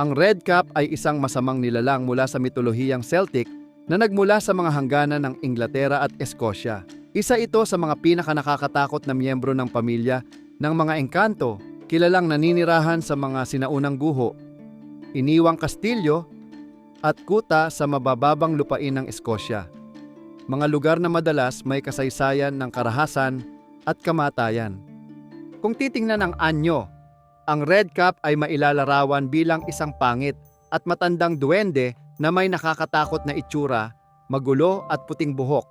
Ang Red Cap ay isang masamang nilalang mula sa mitolohiyang Celtic na nagmula sa mga hangganan ng Inglaterra at Escocia. Isa ito sa mga pinakanakakatakot na miyembro ng pamilya ng mga engkanto, kilalang naninirahan sa mga sinaunang guho, iniwang kastilyo at kuta sa mabababang lupain ng Escocia. Mga lugar na madalas may kasaysayan ng karahasan at kamatayan. Kung titingnan ang anyo, ang Red Cap ay mailalarawan bilang isang pangit at matandang duwende na may nakakatakot na itsura, magulo at puting buhok,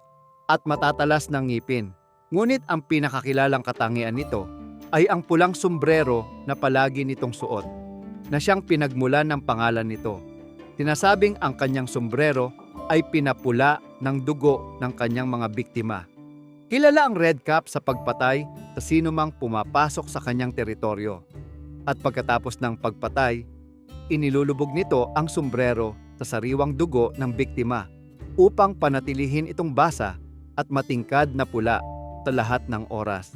at matatalas ng ngipin. Ngunit ang pinakakilalang katangian nito ay ang pulang sombrero na palagi nitong suot, na siyang pinagmulan ng pangalan nito. Tinasabing ang kanyang sombrero ay pinapula ng dugo ng kanyang mga biktima. Kilala ang Red Cap sa pagpatay sa sinumang pumapasok sa kanyang teritoryo. At pagkatapos ng pagpatay, inilulubog nito ang sombrero sa sariwang dugo ng biktima upang panatilihin itong basa at matingkad na pula sa lahat ng oras.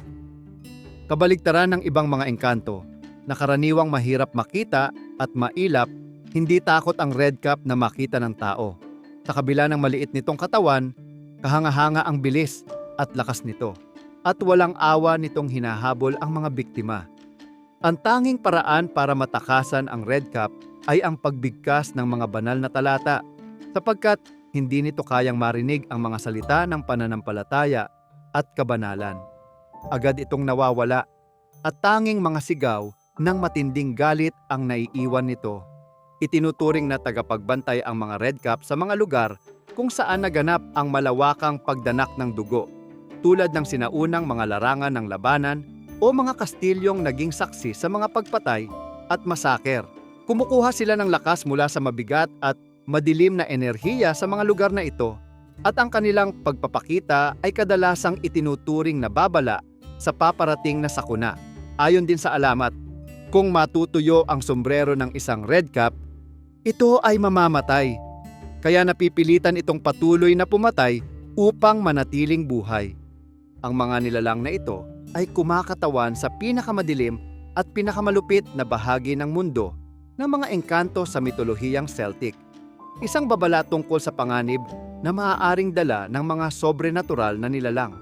Kabaligtaran ng ibang mga engkanto, na karaniwang mahirap makita at mailap, hindi takot ang red cap na makita ng tao. Sa kabila ng maliit nitong katawan, kahanga-hanga ang bilis at lakas nito. At walang awa nitong hinahabol ang mga biktima. Ang tanging paraan para matakasan ang red cap ay ang pagbigkas ng mga banal na talata sapagkat hindi nito kayang marinig ang mga salita ng pananampalataya at kabanalan. Agad itong nawawala at tanging mga sigaw ng matinding galit ang naiiwan nito. Itinuturing na tagapagbantay ang mga red cap sa mga lugar kung saan naganap ang malawakang pagdanak ng dugo, tulad ng sinaunang mga larangan ng labanan o mga kastilyong naging saksi sa mga pagpatay at masaker. Kumukuha sila ng lakas mula sa mabigat at madilim na enerhiya sa mga lugar na ito at ang kanilang pagpapakita ay kadalasang itinuturing na babala sa paparating na sakuna. Ayon din sa alamat, kung matutuyo ang sombrero ng isang red cap, ito ay mamamatay. Kaya napipilitan itong patuloy na pumatay upang manatiling buhay. Ang mga nilalang na ito ay kumakatawan sa pinakamadilim at pinakamalupit na bahagi ng mundo ng mga engkanto sa mitolohiyang Celtic. Isang babala tungkol sa panganib na maaaring dala ng mga sobrenatural na nilalang.